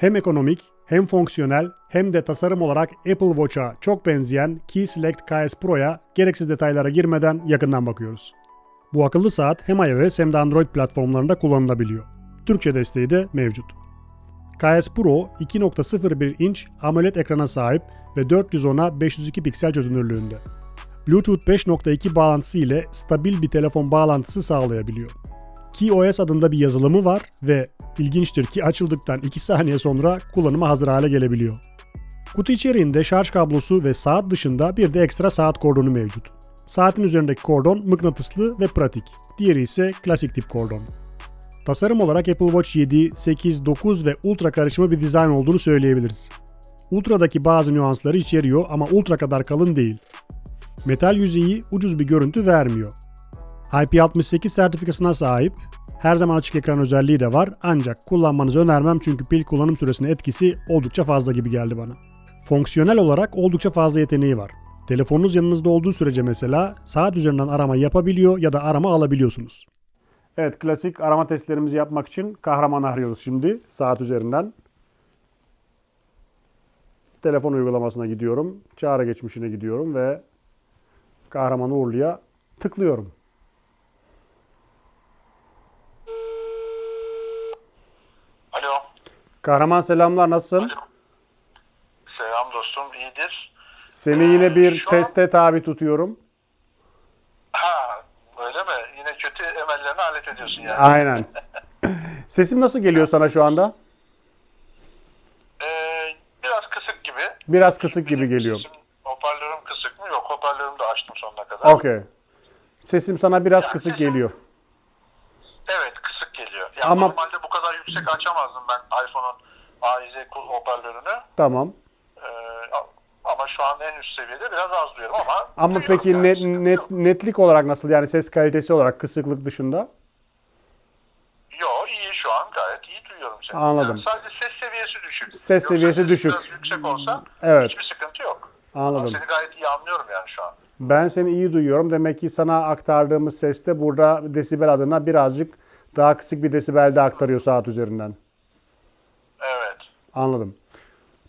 Hem ekonomik, hem fonksiyonel, hem de tasarım olarak Apple Watch'a çok benzeyen Key Select KS Pro'ya gereksiz detaylara girmeden yakından bakıyoruz. Bu akıllı saat hem iOS hem de Android platformlarında kullanılabiliyor. Türkçe desteği de mevcut. KS Pro 2.01 inç AMOLED ekrana sahip ve 410'a 502 piksel çözünürlüğünde. Bluetooth 5.2 bağlantısı ile stabil bir telefon bağlantısı sağlayabiliyor. KeyOS adında bir yazılımı var ve ilginçtir ki açıldıktan 2 saniye sonra kullanıma hazır hale gelebiliyor. Kutu içeriğinde şarj kablosu ve saat dışında bir de ekstra saat kordonu mevcut. Saatin üzerindeki kordon mıknatıslı ve pratik. Diğeri ise klasik tip kordon. Tasarım olarak Apple Watch 7, 8, 9 ve Ultra karışımı bir dizayn olduğunu söyleyebiliriz. Ultra'daki bazı nüansları içeriyor ama Ultra kadar kalın değil. Metal yüzeyi ucuz bir görüntü vermiyor. IP68 sertifikasına sahip, her zaman açık ekran özelliği de var ancak kullanmanızı önermem çünkü pil kullanım süresine etkisi oldukça fazla gibi geldi bana. Fonksiyonel olarak oldukça fazla yeteneği var. Telefonunuz yanınızda olduğu sürece mesela saat üzerinden arama yapabiliyor ya da arama alabiliyorsunuz. Evet klasik arama testlerimizi yapmak için kahraman arıyoruz şimdi saat üzerinden. Telefon uygulamasına gidiyorum. Çağrı geçmişine gidiyorum ve kahraman Uğurlu'ya tıklıyorum. Alo. Kahraman selamlar nasılsın? Alo. Selam dostum. iyidir. Seni yine bir Şu an- teste tabi tutuyorum. Ha öyle mi? Yine kötü emellerini alet ediyorsun yani. Aynen. Sesim nasıl geliyor sana şu anda? Ee, biraz kısık gibi. Biraz kısık gibi geliyor. Sesim, hoparlörüm kısık mı? Yok hoparlörümü de açtım sonuna kadar. Okey. Sesim sana biraz Ya, kısık sesim- geliyor. Evet kısık geliyor. Ya Ama- Normalde yüksek açamazdım ben iPhone'un AIZ hoparlörünü. Tamam. Ee, ama şu an en üst seviyede biraz az duyuyorum ama Ama duyuyorum peki yani, net, sıkıntı net, netlik olarak nasıl? Yani ses kalitesi olarak kısıklık dışında? Yo iyi şu an gayet iyi duyuyorum seni. Anladım. Yani sadece ses seviyesi düşük. Ses seviyesi düşük. Biraz yüksek olsa Evet. hiçbir sıkıntı yok. Anladım. Seni gayet iyi anlıyorum yani şu an. Ben seni iyi duyuyorum. Demek ki sana aktardığımız seste burada desibel adına birazcık daha kısık bir desibelde aktarıyor saat üzerinden. Evet. Anladım.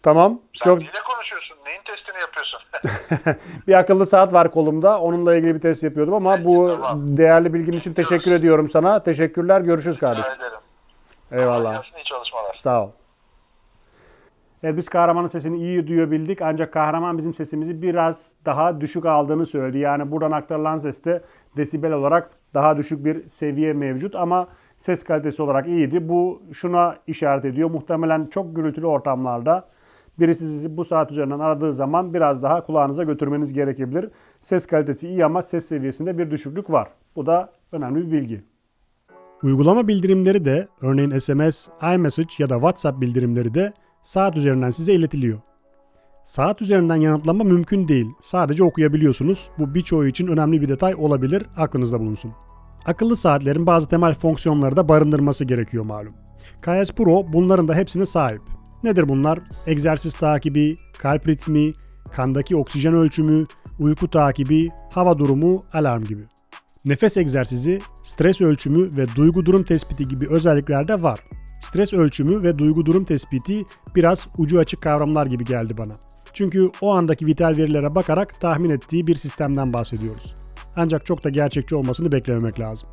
Tamam. Sen Çok neyle konuşuyorsun? Neyin testini yapıyorsun? bir akıllı saat var kolumda. Onunla ilgili bir test yapıyordum ama Peki, bu tamam. değerli bilgin için teşekkür ediyorum sana. Teşekkürler. Görüşürüz Rica kardeşim. ederim. Eyvallah. İyi çalışmalar. Sağ ol. Evet biz kahramanın sesini iyi duyabildik ancak kahraman bizim sesimizi biraz daha düşük aldığını söyledi. Yani buradan aktarılan seste desibel olarak daha düşük bir seviye mevcut ama ses kalitesi olarak iyiydi. Bu şuna işaret ediyor. Muhtemelen çok gürültülü ortamlarda birisi sizi bu saat üzerinden aradığı zaman biraz daha kulağınıza götürmeniz gerekebilir. Ses kalitesi iyi ama ses seviyesinde bir düşüklük var. Bu da önemli bir bilgi. Uygulama bildirimleri de örneğin SMS, iMessage ya da WhatsApp bildirimleri de saat üzerinden size iletiliyor. Saat üzerinden yanıtlama mümkün değil. Sadece okuyabiliyorsunuz. Bu birçoğu için önemli bir detay olabilir. Aklınızda bulunsun. Akıllı saatlerin bazı temel fonksiyonları da barındırması gerekiyor malum. KS Pro bunların da hepsine sahip. Nedir bunlar? Egzersiz takibi, kalp ritmi, kandaki oksijen ölçümü, uyku takibi, hava durumu, alarm gibi. Nefes egzersizi, stres ölçümü ve duygu durum tespiti gibi özellikler de var. Stres ölçümü ve duygu durum tespiti biraz ucu açık kavramlar gibi geldi bana. Çünkü o andaki vital verilere bakarak tahmin ettiği bir sistemden bahsediyoruz. Ancak çok da gerçekçi olmasını beklememek lazım.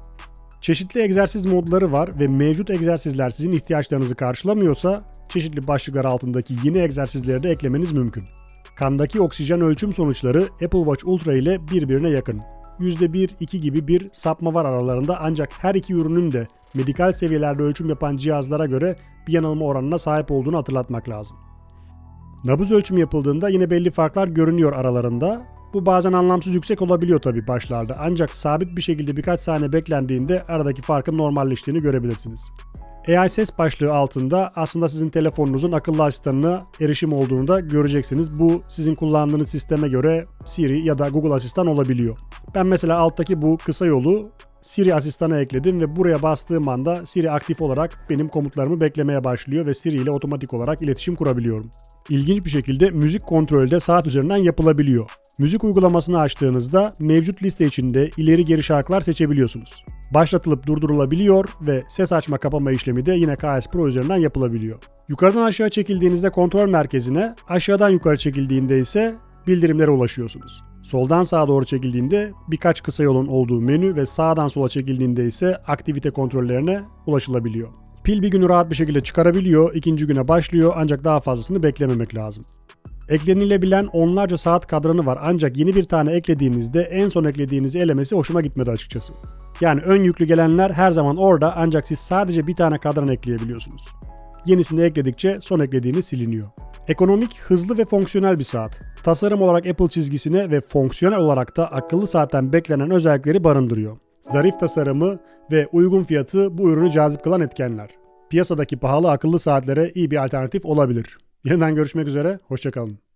Çeşitli egzersiz modları var ve mevcut egzersizler sizin ihtiyaçlarınızı karşılamıyorsa çeşitli başlıklar altındaki yeni egzersizleri de eklemeniz mümkün. Kandaki oksijen ölçüm sonuçları Apple Watch Ultra ile birbirine yakın. %1-2 gibi bir sapma var aralarında ancak her iki ürünün de medikal seviyelerde ölçüm yapan cihazlara göre bir yanılma oranına sahip olduğunu hatırlatmak lazım. Nabız ölçümü yapıldığında yine belli farklar görünüyor aralarında. Bu bazen anlamsız yüksek olabiliyor tabii başlarda ancak sabit bir şekilde birkaç saniye beklendiğinde aradaki farkın normalleştiğini görebilirsiniz. AI ses başlığı altında aslında sizin telefonunuzun akıllı asistanına erişim olduğunu da göreceksiniz. Bu sizin kullandığınız sisteme göre Siri ya da Google Asistan olabiliyor. Ben mesela alttaki bu kısa yolu Siri asistana ekledim ve buraya bastığım anda Siri aktif olarak benim komutlarımı beklemeye başlıyor ve Siri ile otomatik olarak iletişim kurabiliyorum. İlginç bir şekilde müzik kontrolü de saat üzerinden yapılabiliyor. Müzik uygulamasını açtığınızda mevcut liste içinde ileri geri şarkılar seçebiliyorsunuz. başlatılıp durdurulabiliyor ve ses açma kapama işlemi de yine KS Pro üzerinden yapılabiliyor. Yukarıdan aşağı çekildiğinizde kontrol merkezine, aşağıdan yukarı çekildiğinde ise bildirimlere ulaşıyorsunuz. Soldan sağa doğru çekildiğinde birkaç kısa yolun olduğu menü ve sağdan sola çekildiğinde ise aktivite kontrollerine ulaşılabiliyor. Pil bir günü rahat bir şekilde çıkarabiliyor, ikinci güne başlıyor ancak daha fazlasını beklememek lazım. Eklenilebilen onlarca saat kadranı var ancak yeni bir tane eklediğinizde en son eklediğiniz elemesi hoşuma gitmedi açıkçası. Yani ön yüklü gelenler her zaman orada ancak siz sadece bir tane kadran ekleyebiliyorsunuz. Yenisini ekledikçe son eklediğiniz siliniyor. Ekonomik, hızlı ve fonksiyonel bir saat. Tasarım olarak Apple çizgisine ve fonksiyonel olarak da akıllı saatten beklenen özellikleri barındırıyor. Zarif tasarımı ve uygun fiyatı bu ürünü cazip kılan etkenler. Piyasadaki pahalı akıllı saatlere iyi bir alternatif olabilir. Yeniden görüşmek üzere, hoşçakalın.